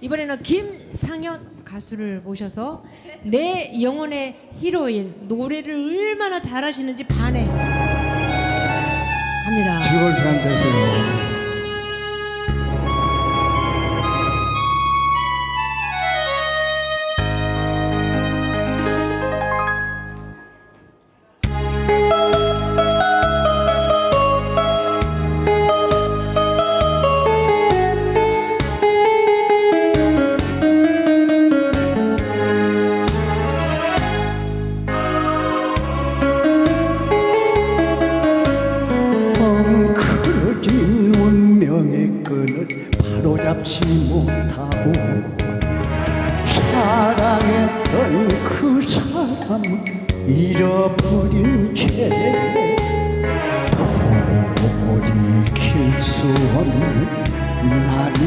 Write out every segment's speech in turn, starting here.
이번에는 김상현 가수를 모셔서 내 영혼의 히로인 노래를 얼마나 잘하시는지 반해 갑니다. 즐거운 시간 되세요. 잡지 못하고 사랑했던 그 사람 잃어버린 채 돌이킬 수 없는 난이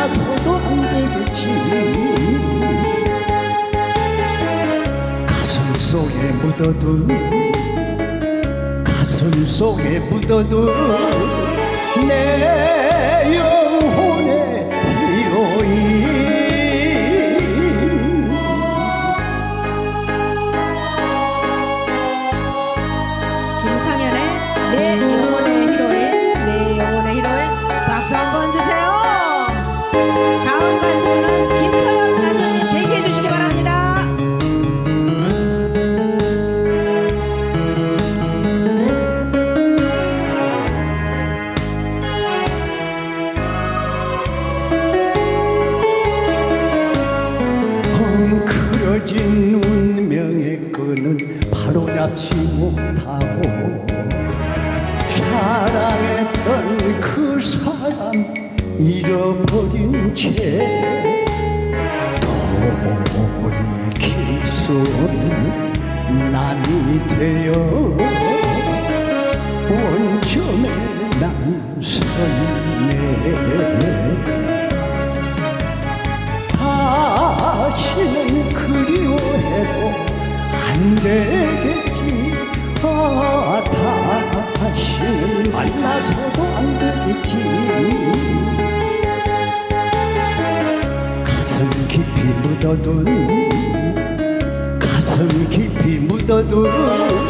나서도 안 되겠지. 가슴 속에 묻어둔 가슴 속에 묻어둔 내 영혼의 히로인 김상현의 내 영혼 헝클어진 운명의 끈을 바로잡지 못하고 사랑했던 그 사람 잃어버린 채 돌이킬 수 없는 난이 되어 원점에 난 설레 다시는 그리워해도 안 되겠지 아 다시는 만나서도 안 되겠지. 가슴 깊이 묻어둔 가슴 깊이 묻어둔 내